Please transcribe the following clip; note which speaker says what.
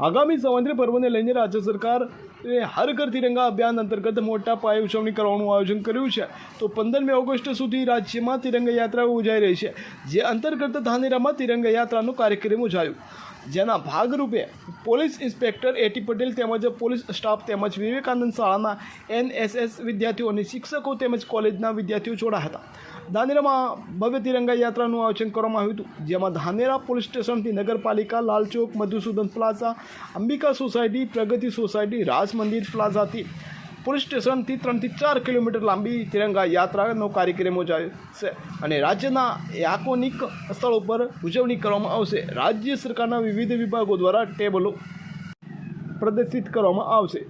Speaker 1: આગામી સ્વાતંત્ર્ય પર્વને લઈને રાજ્ય સરકાર હર ઘર તિરંગા અભિયાન અંતર્ગત મોટા પાયે ઉજવણી કરવાનું આયોજન કર્યું છે. તો પંદરમી ઓગસ્ટ સુધી રાજ્યમાં તિરંગા યાત્રા યોજાઈ રહી છે. જે અંતર્ગત ધાનેરામાં તિરંગા યાત્રાનો કાર્યક્રમ યોજાયો જેના ભાગરૂપે પોલીસ ઇન્સ્પેક્ટર એટી પટેલ તેમજ પોલીસ સ્ટાફ તેમજ વિવેકાનંદ શાળાના એનએસએસ વિદ્યાર્થીઓ અને શિક્ષકો તેમજ કોલેજના વિદ્યાર્થીઓ જોડાયા હતા. ધાનેરામાં ભવ્ય તિરંગા યાત્રાનું આયોજન કરવામાં આવ્યું હતું, જેમાં ધાનેરા પોલીસ સ્ટેશનથી નગરપાલિકા Lalchowk Madhusudan plaza, Ambika society, Pragati society, Raj Mandir પ્લાઝાથી police સ્ટેશનથી ત્રણથી ચાર કિલોમીટર લાંબી તિરંગા યાત્રાનો કાર્યક્રમ યોજાશે અને રાજ્યના યાકોનિક સ્થળો પર ઉજવણી કરવામાં આવશે. રાજ્ય સરકારના વિવિધ વિભાગો દ્વારા ટેબલો પ્રદર્શિત કરવામાં આવશે.